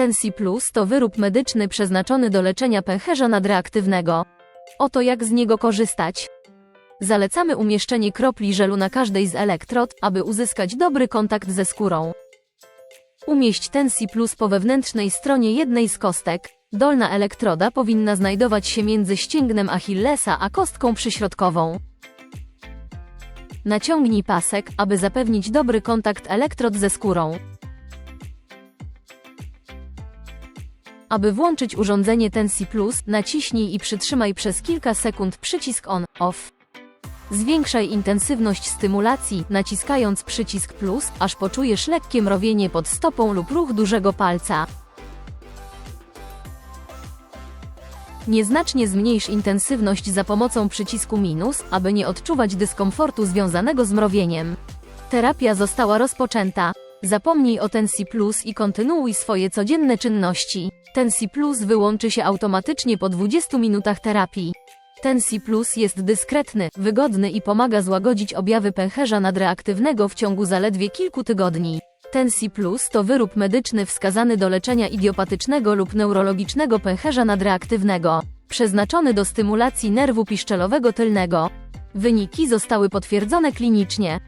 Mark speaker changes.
Speaker 1: Tensi Plus to wyrób medyczny przeznaczony do leczenia pęcherza nadreaktywnego. Oto jak z niego korzystać. Zalecamy umieszczenie kropli żelu na każdej z elektrod, aby uzyskać dobry kontakt ze skórą. Umieść Tensi Plus po wewnętrznej stronie jednej z kostek. Dolna elektroda powinna znajdować się między ścięgnem Achillesa a kostką przyśrodkową. Naciągnij pasek, aby zapewnić dobry kontakt elektrod ze skórą. Aby włączyć urządzenie Tensi Plus, naciśnij i przytrzymaj przez kilka sekund przycisk On-Off. Zwiększaj intensywność stymulacji, naciskając przycisk plus, aż poczujesz lekkie mrowienie pod stopą lub ruch dużego palca. Nieznacznie zmniejsz intensywność za pomocą przycisku minus, aby nie odczuwać dyskomfortu związanego z mrowieniem. Terapia została rozpoczęta. Zapomnij o Tensi Plus i kontynuuj swoje codzienne czynności. Tensi Plus wyłączy się automatycznie po 20 minutach terapii. Tensi Plus jest dyskretny, wygodny i pomaga złagodzić objawy pęcherza nadreaktywnego w ciągu zaledwie kilku tygodni. Tensi Plus to wyrób medyczny wskazany do leczenia idiopatycznego lub neurologicznego pęcherza nadreaktywnego, przeznaczony do stymulacji nerwu piszczelowego tylnego. Wyniki zostały potwierdzone klinicznie.